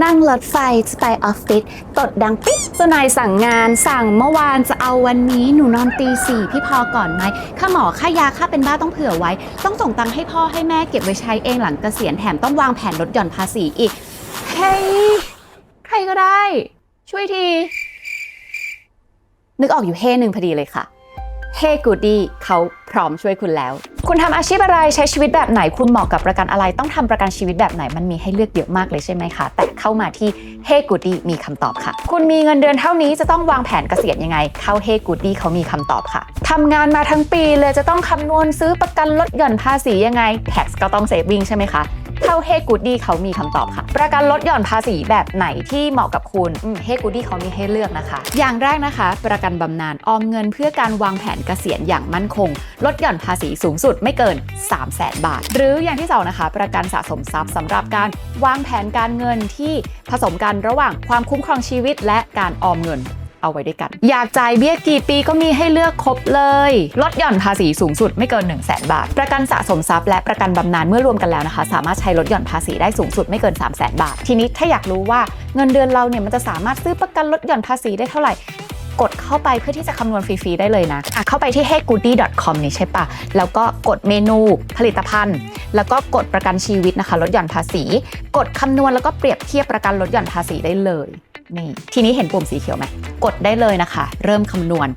นั่งรถไฟจะไปออฟฟิศตดดังปิ๊กเจ้านายสั่งงานสั่งเมื่อวานจะเอาวันนี้หนูนอนตีสี่พี่พอก่อนไหมค่าหมอค่ายาค่าเป็นบ้าต้องเผื่อไว้ ต้องส่งตังค์ให้พ่อให้แม่เก็บไว้ใช้เองหลังเกษียณแถมต้องวางแผนลดหย่อนภาษีอีก เฮ้ย ใครก็ได้ ช่วยที นึกออกอยู่เฮ่หนึ่งพอดีเลยค่ะ เฮกูดี้เขาพร้อมช่วยคุณแล้ว คุณทำอาชีพอะไรใช้ชีวิตแบบไหน คุณเหมาะกับประกันอะไร ต้องทำประกันชีวิตแบบไหนมันมีให้เลือกเยอะมากเลยใช่ไหมคะ แต่เข้ามาที่เฮ้กูดี้มีคำตอบค่ะ คุณมีเงินเดือนเท่านี้จะต้องวางแผนเกษียณยังไง เข้าเฮ้กูดี้เขามีคำตอบค่ะทำงานมาทั้งปีเลยจะต้องคำนวณซื้อประกันลดหย่อนภาษียังไง tax ก็ต้องเซฟวิ่งใช่ไหมคะ เข้าเฮกูดี้เขามีคำตอบค่ะ ประกันลดหย่อนภาษีแบบไหนที่เหมาะกับคุณเฮกูดี้เขามีให้เลือกนะคะ อย่างแรกนะคะ ประกันบำนาญออมเงินเพื่อการวางแผนเกษียณอย่างมั่นคง ลดหย่อนภาษีสูงสุดไม่เกิน 3 0 0แสนบาท หรืออย่างที่สองนะคะ ประกันสะสมทรัพย์สำหรับการวางแผนการเงินที่ผสมกันระหว่างความคุ้มครองชีวิตและการออมเงิน เอาไว้ด้วยกัน อยากจ่ายเบี้ยกี่ปีก็มีให้เลือกครบเลย ลดหย่อนภาษีสูงสุดไม่เกิน 1 0 0 0 0แบาท ประกันสะสมทรัพย์และประกันบำนาญเมื่อรวมกันแล้วนะคะ สามารถใช้ลดหย่อนภาษีได้สูงสุดไม่เกิน 3 0 0 0 0 0บาท ทีนี้ถ้าอยากรู้ว่าเงินเดือนเราเนี่ยมันจะสามารถซื้อประกันลดหย่อนภาษีได้เท่าไหร่กดเข้าไปเพื่อที่จะคำนวณฟรี ๆ ได้เลยนะอะเข้าไปที่ heygoody.com นี่ใช่ปะ แล้วก็กดเมนูผลิตภัณฑ์ แล้วก็กดประกันชีวิตนะคะลดหย่อนภาษี กดคำนวณแล้วก็เปรียบเทียบประกันลดหย่อนภาษีได้เลย นี่ทีนี้เห็นปุ่มสีเขียวไหมกดได้เลยนะคะ เริ่มคำนวณ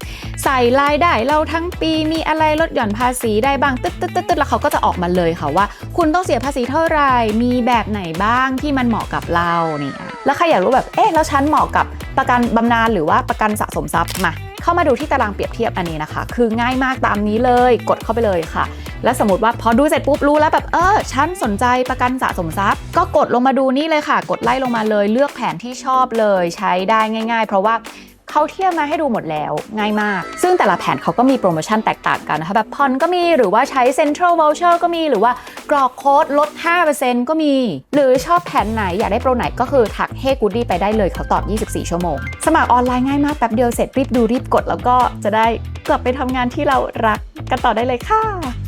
ใส่รายได้เราทั้งปีมีอะไรลดหย่อนภาษีได้บ้างตึ๊ดตึ๊ดตึ๊ดตึ๊ดแล้วเขาก็จะออกมาเลยค่ะว่า คุณต้องเสียภาษีเท่าไหร่มีแบบไหนบ้างที่มันเหมาะกับเราเนี่ยแล้วใครอยากรู้แบบเอ๊ะแล้วฉันเหมาะกับประกันบำนาญหรือว่าประกันสะสมทรัพย์มา เข้ามาดูที่ตารางเปรียบเทียบอันนี้นะคะ คือง่ายมากตามนี้เลยกดเข้าไปเลยค่ะ แล้วสมมติว่าพอดูเสร็จปุ๊บรู้แล้วแบบเออฉันสนใจประกันสะสมทรัพย์ ก็กดลงมาดูนี่เลยค่ะ กดไล่ลงมาเลยเลือกแผนที่ชอบเลยใช้ได้ง่าย ๆ เพราะว่า เขาเทียบมาให้ดูหมดแล้วง่ายมาก ซึ่งแต่ละแผนเขาก็มีโปรโมชั่นแตกต่างกันนะคะแบบผ่อนก็มีหรือว่าใช้ Central Voucher ก็มีหรือว่ากรอกโค้ดลด 5%ก็มี หรือชอบแผนไหนอยากได้โปรไหนก็คือทักเฮกูดี้ไปได้เลยเขาตอบ 24 ชั่วโมง สมัครออนไลน์ง่ายมากแป๊บเดียวเสร็จรีบดูรีบกด แล้วก็จะได้กลับไปทำงานที่เรารักกันต่อได้เลยค่ะ